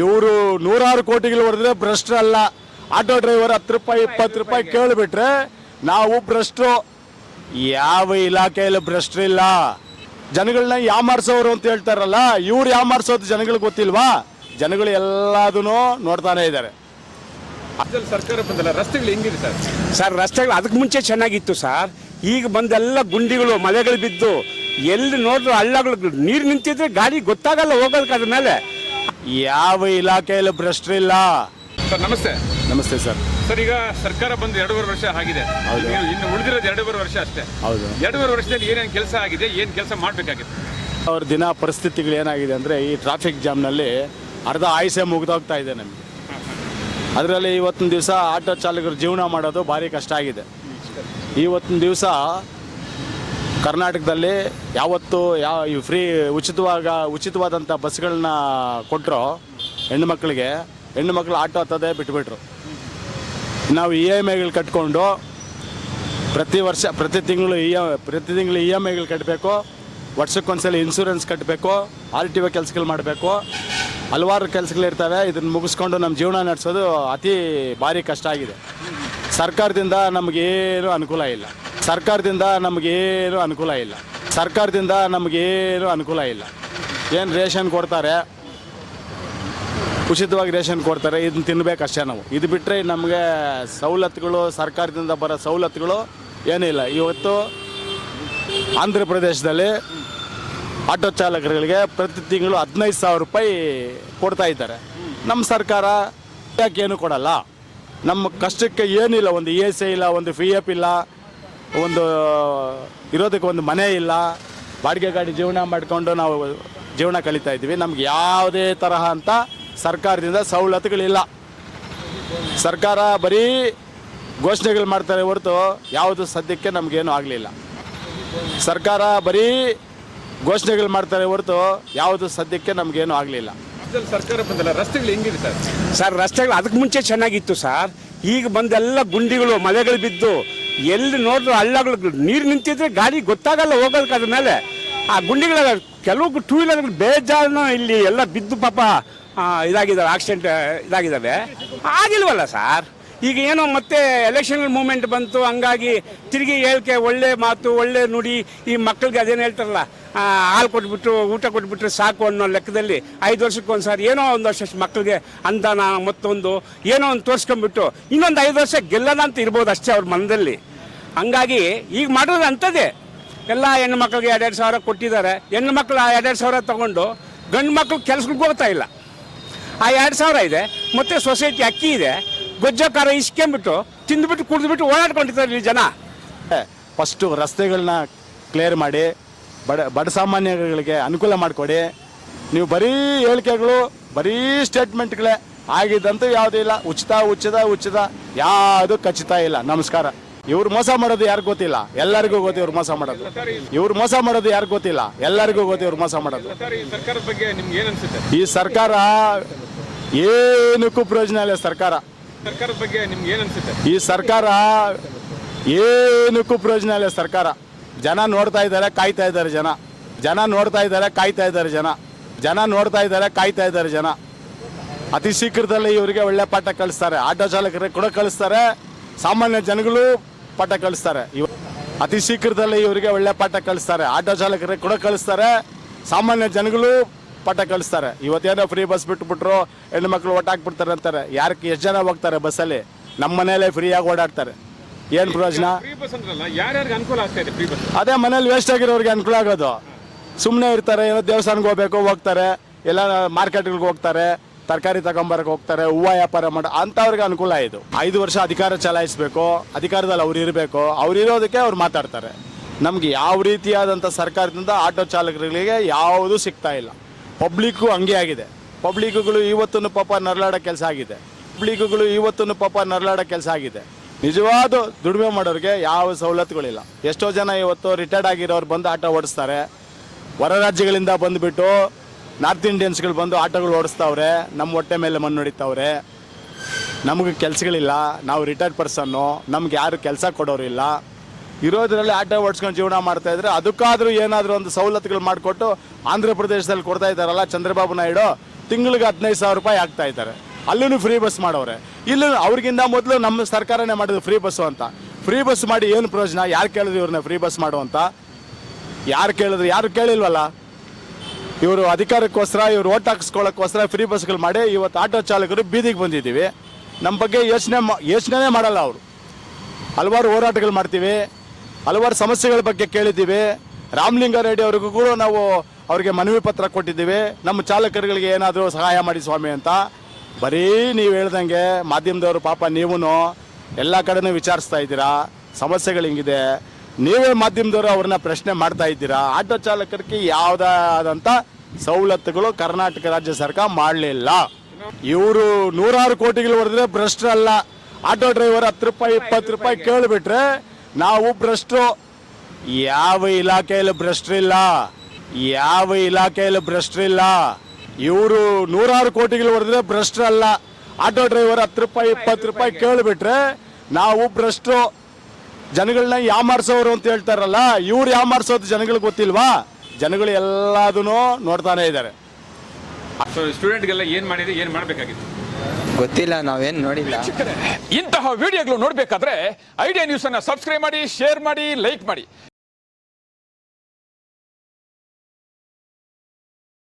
ಇವರು ನೂರಾರು ಕೋಟಿಗಳು ಹೊಡೆದ್ರೆ ಭ್ರಷ್ಟರಲ್ಲ ಆಟೋ ಡ್ರೈವರ್ ಹತ್ತು ರೂಪಾಯಿ ಇಪ್ಪತ್ತು ರೂಪಾಯಿ ಕೇಳಿಬಿಟ್ರೆ ನಾವು ಭ್ರಷ್ಟರು. ಯಾವ ಇಲಾಖೆಯಲ್ಲಿ ಭ್ರಷ್ಟರಿಲ್ಲ ಜನಗಳನ್ನ ಯಾಮಾರಿಸೋರು ಅಂತ ಹೇಳ್ತಾರಲ್ಲ ಇವ್ರು ಯಾಮಾರಿಸೋದು ಜನಗಳಿಗೆ ಗೊತ್ತಿಲ್ವಾ? ಜನಗಳು ಎಲ್ಲದೂ ನೋಡ್ತಾನೆ ಇದ್ದಾರೆ. ಸರ್ಕಾರ ಬಂದಲ್ಲ ರಸ್ತೆಗಳು ಹೆಂಗಿದೆ ಸರ್? ಸರ್ ರಸ್ತೆಗಳು ಅದಕ್ಕೆ ಮುಂಚೆ ಚೆನ್ನಾಗಿತ್ತು ಸರ್. ಈಗ ಬಂದೆಲ್ಲ ಗುಂಡಿಗಳು ಮಳೆಗಳು ಬಿದ್ದು ಎಲ್ಲಿ ನೋಡಿದ್ರು ಹಳ್ಳಗಳು ನೀರು ನಿಂತಿದ್ರೆ ಗಾಡಿ ಗೊತ್ತಾಗಲ್ಲ ಹೋಗೋದಕ್ಕೆ ಅದ್ರ ಮೇಲೆ. ಯಾವ ಇಲಾಖೆಯಲ್ಲಿ ಭ್ರಷ್ಟರಿಲ್ಲ ಸರ್ ನಮಸ್ತೆ. ನಮಸ್ತೆ ಸರ್. ಸರ್ ಈಗ ಸರ್ಕಾರ ಬಂದು ಎರಡೂವರೆ ವರ್ಷ ಆಗಿದೆ. ಹೌದು. ಇನ್ನು ಉಳಿದಿರೋದು ಎರಡೂವರೆ ವರ್ಷ ಅಷ್ಟೇ. ಹೌದು. ಎರಡೂವರೆ ವರ್ಷದಲ್ಲಿ ಏನೇನು ಕೆಲಸ ಆಗಿದೆ ಏನು ಕೆಲಸ ಮಾಡಬೇಕಾಗಿತ್ತು? ಅವ್ರ ದಿನ ಪರಿಸ್ಥಿತಿಗಳು ಏನಾಗಿದೆ ಅಂದರೆ ಈ ಟ್ರಾಫಿಕ್ ಜಾಮ್ನಲ್ಲಿ ಅರ್ಧ ಆಯುಸೆ ಮುಗಿದೋಗ್ತಾ ಇದೆ ನಮಗೆ. ಅದರಲ್ಲಿ ಇವತ್ತಿನ ದಿವಸ ಆಟೋ ಚಾಲಕರು ಜೀವನ ಮಾಡೋದು ಭಾರಿ ಕಷ್ಟ ಆಗಿದೆ. ಇವತ್ತಿನ ದಿವಸ ಕರ್ನಾಟಕದಲ್ಲಿ ಯಾವತ್ತು ಯಾವ ಈ ಫ್ರೀ ಉಚಿತವಾಗ ಉಚಿತವಾದಂಥ ಬಸ್ಗಳನ್ನ ಕೊಟ್ಟರು ಹೆಣ್ಣು ಮಕ್ಕಳಿಗೆ, ಹೆಣ್ಣು ಮಕ್ಕಳು ಆಟೋ ಹತ್ತೋದೇ ಬಿಟ್ಬಿಟ್ರು. ನಾವು ಇ ಎಂ ಐಗಳು ಕಟ್ಕೊಂಡು ಪ್ರತಿ ವರ್ಷ, ಪ್ರತಿ ತಿಂಗಳು ಇ ಪ್ರತಿ ತಿಂಗಳು ಇ ಎಂ ಐಗಳು ಕಟ್ಟಬೇಕು ವರ್ಷಕ್ಕೊಂದ್ಸಲ ಇನ್ಸೂರೆನ್ಸ್ ಕಟ್ಟಬೇಕು ಆರ್ ಟಿ ಒ ಕೆಲಸಗಳು ಮಾಡಬೇಕು. ಹಲವಾರು ಕೆಲಸಗಳಿರ್ತವೆ ಇದನ್ನು ಮುಗಿಸ್ಕೊಂಡು ನಮ್ಮ ಜೀವನ ನಡೆಸೋದು ಅತಿ ಭಾರಿ ಕಷ್ಟ ಆಗಿದೆ. ಸರ್ಕಾರದಿಂದ ನಮಗೇನು ಅನುಕೂಲ ಇಲ್ಲ. ಸರ್ಕಾರದಿಂದ ನಮಗೇನು ಅನುಕೂಲ ಇಲ್ಲ. ಸರ್ಕಾರದಿಂದ ನಮಗೇನು ಅನುಕೂಲ ಇಲ್ಲ. ಏನು ರೇಷನ್ ಕೊಡ್ತಾರೆ? ಉಚಿತವಾಗಿ ರೇಷನ್ ಕೊಡ್ತಾರೆ, ಇದನ್ನ ತಿನ್ಬೇಕಷ್ಟೇ ನಾವು. ಇದು ಬಿಟ್ಟರೆ ನಮಗೆ ಸವಲತ್ತುಗಳು, ಸರ್ಕಾರದಿಂದ ಬರೋ ಸವಲತ್ತುಗಳು ಏನಿಲ್ಲ ಇವತ್ತು ಆಂಧ್ರ ಪ್ರದೇಶದಲ್ಲಿ ಆಟೋ ಚಾಲಕರುಗಳಿಗೆ ಪ್ರತಿ ತಿಂಗಳು ಹದಿನೈದು ಸಾವಿರ ರೂಪಾಯಿ ಕೊಡ್ತಾ ಇದ್ದಾರೆ. ನಮ್ಮ ಸರ್ಕಾರ ಯಾಕೆ ಏನು ಕೊಡಲ್ಲ? ನಮ್ಮ ಕಷ್ಟಕ್ಕೆ ಏನಿಲ್ಲ, ಒಂದು ಎ ಐ ಇಲ್ಲ, ಒಂದು ಪಿ ಎಫ್ ಇಲ್ಲ ಒಂದು ಇರೋದಕ್ಕೆ ಒಂದು ಮನೆ ಇಲ್ಲ. ಬಾಡಿಗೆ ಗಾಡಿ ಜೀವನ ಮಾಡಿಕೊಂಡು ನಾವು ಜೀವನ ಕಳೀತಾ ಇದ್ದೀವಿ. ನಮ್ಗೆ ಯಾವುದೇ ತರಹ ಅಂತ ಸರ್ಕಾರದಿಂದ ಸವಲತ್ತುಗಳಿಲ್ಲ. ಸರ್ಕಾರ ಬರೀ ಘೋಷಣೆಗಳು ಮಾಡ್ತಾರೆ ಹೊರತು ಯಾವುದು ಸದ್ಯಕ್ಕೆ ನಮಗೇನು ಆಗಲಿಲ್ಲ. ಸರ್ಕಾರ ಬರೀ ಘೋಷಣೆಗಳು ಮಾಡ್ತಾರೆ ಹೊರತು ಯಾವುದು ಸದ್ಯಕ್ಕೆ ನಮಗೇನು ಆಗಲಿಲ್ಲ. ಸರ್ಕಾರ ಬಂದಲ್ಲ ರಸ್ತೆಗಳು ಹೆಂಗಿದೆ ಸರ್? ಸರ್ ರಸ್ತೆಗಳು ಅದಕ್ಕೆ ಮುಂಚೆ ಚೆನ್ನಾಗಿತ್ತು ಸರ್. ಈಗ ಬಂದೆಲ್ಲ ಗುಂಡಿಗಳು ಮಳೆಗಳು ಬಿದ್ದು ಎಲ್ಲಿ ನೋಡಿದ್ರು ಹಳ್ಳಗಳು ನೀರು ನಿಂತಿದ್ರೆ ಗಾಡಿ ಗೊತ್ತಾಗಲ್ಲ ಹೋಗೋದಕ್ಕೆ ಅದ್ರ ಮೇಲೆ. ಆ ಗುಂಡಿಗಳ ಕೆಲವು ಟೂ ವೀಲರ್ಗಳು ಬೇಜಾರನ ಇಲ್ಲಿ ಎಲ್ಲ ಬಿದ್ದು ಪಾಪ ಇದಾಗಿದ್ದಾವೆ ಆಕ್ಸಿಡೆಂಟ್ ಇದಾಗಿದ್ದಾವೆ. ಆಗಿಲ್ವಲ್ಲ ಸರ್? ಈಗ ಏನೋ ಮತ್ತೆ ಎಲೆಕ್ಷನ್ ಮೂಮೆಂಟ್ ಬಂತು, ಹಂಗಾಗಿ ತಿರುಗಿ ಹೇಳ್ಕೆ ಒಳ್ಳೆ ಮಾತು, ಒಳ್ಳೆ ನುಡಿ, ಈ ಮಕ್ಕಳಿಗೆ ಅದೇನು ಹೇಳ್ತಾರಲ್ಲ ಹಾಲು ಕೊಟ್ಬಿಟ್ಟು ಊಟ ಕೊಟ್ಬಿಟ್ರೆ ಸಾಕು ಅನ್ನೋ ಲೆಕ್ಕದಲ್ಲಿ ಐದು ವರ್ಷಕ್ಕೆ ಒಂದು ಸಾರಿ ಏನೋ ಒಂದು ವರ್ಷ ಮಕ್ಕಳಿಗೆ ಅಂದಾನ ಮತ್ತೊಂದು, ಏನೋ ಒಂದು ತೋರಿಸ್ಕೊಂಡ್ಬಿಟ್ಟು ಇನ್ನೊಂದು ಐದು ವರ್ಷ ಗೆಲ್ಲದ ಅಂತ ಇರ್ಬೋದು ಅಷ್ಟೇ ಅವ್ರ ಮನದಲ್ಲಿ. ಹಂಗಾಗಿ ಈಗ ಮಾಡೋದು ಅಂಥದ್ದೇ. ಎಲ್ಲ ಹೆಣ್ಣು ಮಕ್ಕಳಿಗೆ ಎರಡೆರಡು ಸಾವಿರ ಕೊಟ್ಟಿದ್ದಾರೆ. ಹೆಣ್ಣು ಮಕ್ಕಳು ಆ ಎರಡೆರಡು ಸಾವಿರ ತಗೊಂಡು ಗಂಡು ಮಕ್ಕಳು ಕೆಲಸಕ್ಕೆ ಹೋಗ್ತಾ ಇಲ್ಲ. ಆ ಎರಡು ಸಾವಿರ ಇದೆ, ಮತ್ತೆ ಸೊಸೈಟಿ ಅಕ್ಕಿ ಇದೆ. ಗೊಜ್ಜೋ ಖಾರ ಇಸ್ಕೊಂಬಿಟ್ಟು ತಿಂದ್ಬಿಟ್ಟು ಕುಡಿದ್ಬಿಟ್ಟು ಓಡಾಡ್ಕೊಂಡಿದ್ದಾರೆ ಇಲ್ಲಿ ಜನ. ಫಸ್ಟು ರಸ್ತೆಗಳನ್ನ ಕ್ಲಿಯರ್ ಮಾಡಿ ಬಡ ಬಡ ಸಾಮಾನ್ಯಗಳಿಗೆ ಅನುಕೂಲ ಮಾಡಿಕೊಡಿ. ನೀವು ಬರೀ ಹೇಳಿಕೆಗಳು ಬರೀ ಸ್ಟೇಟ್ಮೆಂಟ್ಗಳೇ ಆಗಿದ್ದಂತೂ ಯಾವುದೂ ಇಲ್ಲ. ಉಚಿತ ಉಚಿತ ಉಚಿತ ಯಾವುದು ಖಚಿತ ಇಲ್ಲ. ನಮಸ್ಕಾರ. ಇವ್ರು ಮೋಸ ಮಾಡೋದು ಯಾರಿಗೂ ಗೊತ್ತಿಲ್ಲ? ಎಲ್ಲರಿಗೂ ಗೊತ್ತಿ ಇವ್ರು ಮೋಸ ಮಾಡೋದು. ಇವ್ರು ಮೋಸ ಮಾಡೋದು ಯಾರಿಗೂ ಗೊತ್ತಿಲ್ಲ? ಎಲ್ಲರಿಗೂ ಗೊತ್ತಿ ಇವ್ರು ಮೋಸ ಮಾಡೋದು. ಈ ಸರ್ಕಾರದ ಬಗ್ಗೆ ನಿಮ್ಗೆ ಏನು ಅನ್ಸುತ್ತೆ? ಈ ಸರ್ಕಾರ ಏನಕ್ಕೂ ಪ್ರಯೋಜನ ಇಲ್ಲ ಸರ್ಕಾರ. ಈ ಸರ್ಕಾರ ಏನಕ್ಕೂ ಪ್ರಯೋಜನ ಇಲ್ಲ ಸರ್ಕಾರ. ಜನ ನೋಡ್ತಾ ಇದ್ದಾರೆ, ಕಾಯ್ತಾ ಇದ್ದಾರೆ ಜನ. ಜನ ನೋಡ್ತಾ ಇದ್ದಾರೆ, ಕಾಯ್ತಾ ಇದ್ದಾರೆ ಜನ. ಜನ ನೋಡ್ತಾ ಇದ್ದಾರೆ, ಕಾಯ್ತಾ ಇದ್ದಾರೆ ಜನ. ಅತಿ ಶೀಘ್ರದಲ್ಲಿ ಇವರಿಗೆ ಒಳ್ಳೆ ಪಾಠ ಕಳಿಸ್ತಾರೆ ಆಟೋ ಚಾಲಕರಿಗೆ ಕೂಡ ಕಳಿಸ್ತಾರೆ ಸಾಮಾನ್ಯ ಜನಗಳು ಪಾಠ ಕಳಿಸ್ತಾರೆ ಇವ ಅತಿ ಶೀಘ್ರದಲ್ಲಿ ಇವರಿಗೆ ಒಳ್ಳೆ ಪಾಠ ಕಳಿಸ್ತಾರೆ ಆಟೋ ಚಾಲಕರಿಗೆ ಕೂಡ ಕಳಿಸ್ತಾರೆ ಸಾಮಾನ್ಯ ಜನಗಳು ಪಾಠ ಕಳಿಸ್ತಾರೆ. ಇವತ್ತೇನೋ ಫ್ರೀ ಬಸ್ ಬಿಟ್ಬಿಟ್ರು ಹೆಣ್ಣು ಮಕ್ಕಳು ಒಟ್ಟಾಕ್ಬಿಡ್ತಾರೆ ಅಂತಾರೆ. ಯಾರಕ್ಕೆ ಎಷ್ಟು ಜನ ಹೋಗ್ತಾರೆ ಬಸ್ಸಲ್ಲಿ ನಮ್ಮ ಮನೇಲೆ ಫ್ರೀಯಾಗಿ ಓಡಾಡ್ತಾರೆ. ಏನು ಪ್ರಯೋಜನ? ಅದೇ ಮನೇಲಿ ವೇಸ್ಟ್ ಆಗಿರೋರಿಗೆ ಅನುಕೂಲ ಆಗೋದು. ಸುಮ್ಮನೆ ಇರ್ತಾರೆ ಏನೋ ದೇವಸ್ಥಾನಕ್ಕೆ ಹೋಗ್ಬೇಕು ಹೋಗ್ತಾರೆ. ಎಲ್ಲ ಮಾರ್ಕೆಟ್ಗಳಿಗೆ ಹೋಗ್ತಾರೆ ತರಕಾರಿ ತಗೊಂಬರಕ್ಕೆ ಹೋಗ್ತಾರೆ ಹೂವು ವ್ಯಾಪಾರ ಮಾಡೋ ಅಂಥವ್ರಿಗೆ ಅನುಕೂಲ ಇದು. ಐದು ವರ್ಷ ಅಧಿಕಾರ ಚಲಾಯಿಸಬೇಕು ಅಧಿಕಾರದಲ್ಲಿ ಅವ್ರು ಇರಬೇಕು ಅವ್ರು ಇರೋದಕ್ಕೆ ಅವ್ರು ಮಾತಾಡ್ತಾರೆ. ನಮ್ಗೆ ಯಾವ ರೀತಿಯಾದಂಥ ಸರ್ಕಾರದಿಂದ ಆಟೋ ಚಾಲಕರಿಗೆ ಯಾವುದೂ ಸಿಗ್ತಾ ಇಲ್ಲ. ಪಬ್ಲಿಕ್ಕು ಹಂಗೆ ಆಗಿದೆ. ಪಬ್ಲಿಕ್ಗಳು ಇವತ್ತೂ ಪಾಪ ನರಳಾಡೋ ಕೆಲಸ ಆಗಿದೆ. ಪಬ್ಲಿಕ್ಗಳು ಇವತ್ತೂ ಪಾಪ ನರಳಾಡೋ ಕೆಲಸ ಆಗಿದೆ. ನಿಜವಾದ ದುಡಿಮೆ ಮಾಡೋರಿಗೆ ಯಾವ ಸವಲತ್ತುಗಳಿಲ್ಲ. ಎಷ್ಟೋ ಜನ ಇವತ್ತು ರಿಟೈರ್ಡ್ ಆಗಿರೋರು ಬಂದು ಆಟೋ ಓಡಿಸ್ತಾರೆ. ಹೊರ ರಾಜ್ಯಗಳಿಂದ ಬಂದುಬಿಟ್ಟು ನಾರ್ತ್ ಇಂಡಿಯನ್ಸ್ಗಳು ಬಂದು ಆಟೋಗಳು ಓಡಿಸ್ತಾವ್ರೆ, ನಮ್ಮ ಹೊಟ್ಟೆ ಮೇಲೆ ಮಣ್ಣು ಹೊಡಿತಾವ್ರೆ. ನಮಗೆ ಕೆಲಸಗಳಿಲ್ಲ. ನಾವು ರಿಟೈರ್ಡ್ ಪರ್ಸನ್ನು ನಮ್ಗೆ ಯಾರು ಕೆಲಸ ಕೊಡೋರಿಲ್ಲ. ಇರೋದ್ರಲ್ಲಿ ಆಟೋ ಓಡಿಸ್ಕೊಂಡು ಜೀವನ ಮಾಡ್ತಾ ಇದ್ರೆ ಅದಕ್ಕಾದ್ರೂ ಏನಾದರೂ ಒಂದು ಸವಲತ್ತುಗಳು ಮಾಡಿಕೊಟ್ಟು ಆಂಧ್ರ ಪ್ರದೇಶದಲ್ಲಿ ಕೊಡ್ತಾ ಇದ್ದಾರಲ್ಲ ಚಂದ್ರಬಾಬು ನಾಯ್ಡು, ತಿಂಗಳಿಗೆ ಹದಿನೈದು ಸಾವಿರ ರೂಪಾಯಿ ಆಗ್ತಾ ಇದ್ದಾರೆ. ಅಲ್ಲೂ ಫ್ರೀ ಬಸ್ ಮಾಡೋರೆ ಇಲ್ಲೂ ಅವ್ರಿಗಿಂತ ಮೊದಲು ನಮ್ಮ ಸರ್ಕಾರನೇ ಮಾಡಿದ್ರು ಫ್ರೀ ಬಸ್ಸು ಅಂತ. ಫ್ರೀ ಬಸ್ ಮಾಡಿ ಏನು ಪ್ರಯೋಜನ? ಯಾರು ಕೇಳಿದ್ರು ಇವ್ರನ್ನ ಫ್ರೀ ಬಸ್ ಮಾಡು ಅಂತ? ಯಾರು ಕೇಳಿದ್ರು? ಯಾರು ಕೇಳಿಲ್ವಲ್ಲ? ಇವರು ಅಧಿಕಾರಕ್ಕೋಸ್ಕರ, ಇವರು ಓಟ್ ಹಾಕಿಸ್ಕೊಳ್ಳೋಕ್ಕೋಸ್ಕರ ಫ್ರೀ ಬಸ್ಗಳು ಮಾಡಿ ಇವತ್ತು ಆಟೋ ಚಾಲಕರು ಬೀದಿಗೆ ಬಂದಿದ್ದೀವಿ. ನಮ್ಮ ಬಗ್ಗೆ ಯೋಚನೆ ಯೋಚನೆ ಮಾಡಲ್ಲ ಅವರು. ಹಲವಾರು ಹೋರಾಟಗಳು ಮಾಡ್ತೀವಿ. ಹಲವಾರು ಸಮಸ್ಯೆಗಳ ಬಗ್ಗೆ ಕೇಳಿದ್ದೀವಿ. ರಾಮಲಿಂಗಾರೆಡ್ಡಿ ಅವ್ರಿಗೂ ಕೂಡ ನಾವು ಅವ್ರಿಗೆ ಮನವಿ ಪತ್ರ ಕೊಟ್ಟಿದ್ದೀವಿ. ನಮ್ಮ ಚಾಲಕರುಗಳಿಗೆ ಏನಾದರೂ ಸಹಾಯ ಮಾಡಿ ಸ್ವಾಮಿ ಅಂತ. ಬರೀ ನೀವು ಹೇಳ್ದಂಗೆ ಮಾಧ್ಯಮದವರು ಪಾಪ ನೀವೂ ಎಲ್ಲ ಕಡೆನೂ ವಿಚಾರಿಸ್ತಾ ಇದ್ದೀರಾ? ಸಮಸ್ಯೆಗಳು ಹಿಂಗಿದೆ. ನೀವೇ ಮಾಧ್ಯಮದವರು ಅವ್ರನ್ನ ಪ್ರಶ್ನೆ ಮಾಡ್ತಾ ಇದ್ದೀರಾ? ಆಟೋ ಚಾಲಕರಿಗೆ ಯಾವುದಾದಂಥ ಸವಲತ್ತುಗಳು ಕರ್ನಾಟಕ ರಾಜ್ಯ ಸರ್ಕಾರ ಮಾಡಲಿಲ್ಲ. ಇವರು ನೂರಾರು ಕೋಟಿಗಳು ಹೊಡೆದ್ರೆ ಭ್ರಷ್ಟರಲ್ಲ. ಆಟೋ ಡ್ರೈವರ್ ಹತ್ತು ರೂಪಾಯಿ, ಇಪ್ಪತ್ತು ರೂಪಾಯಿ ಕೇಳಿಬಿಟ್ರೆ ನಾವು ಭ್ರಷ್ಟರು. ಯಾವ ಇಲಾಖೆಯಲ್ಲಿ ಭ್ರಷ್ಟರಿಲ್ಲ, ಯಾವ ಇಲಾಖೆಯಲ್ಲಿ ಭ್ರಷ್ಟರಿಲ್ಲ. ಇವರು ನೂರಾರು ಕೋಟಿಗಳು ಹೊಡೆದ್ರೆ ಭ್ರಷ್ಟರಲ್ಲ. ಆಟೋ ಡ್ರೈವರ್ ಹತ್ತು ರೂಪಾಯಿ, ಇಪ್ಪತ್ತು ರೂಪಾಯಿ ಕೇಳಿಬಿಟ್ರೆ ನಾವು ಭ್ರಷ್ಟರು. ಜನಗಳನ್ನ ಯಾಮಾರಿಸೋರು ಅಂತ ಹೇಳ್ತಾರಲ್ಲ, ಇವ್ರು ಯಾಮಾರಿಸೋದು ಜನಗಳಿಗೆ ಗೊತ್ತಿಲ್ವಾ? ಜನಗಳು ಎಲ್ಲದೂ ನೋಡ್ತಾನೆ ಇದ್ದಾರೆ. ಸ್ಟೂಡೆಂಟ್ಗೆಲ್ಲ ಏನು ಮಾಡಿದೆ, ಏನು ಮಾಡಬೇಕಾಗಿತ್ತು? ಗೊತ್ತಿಲ್ಲ, ನಾವೇನು ನೋಡಿಲ್ಲ. ಇಂತಹ ವಿಡಿಯೋಗಳು ನೋಡಬೇಕಾದ್ರೆ ಐಡಿಯಾ ನ್ಯೂಸ್ ಅನ್ನ ಸಬ್ಸ್ಕ್ರೈಬ್ ಮಾಡಿ ಶೇರ್ ಮಾಡಿ ಲೈಕ್ ಮಾಡಿ.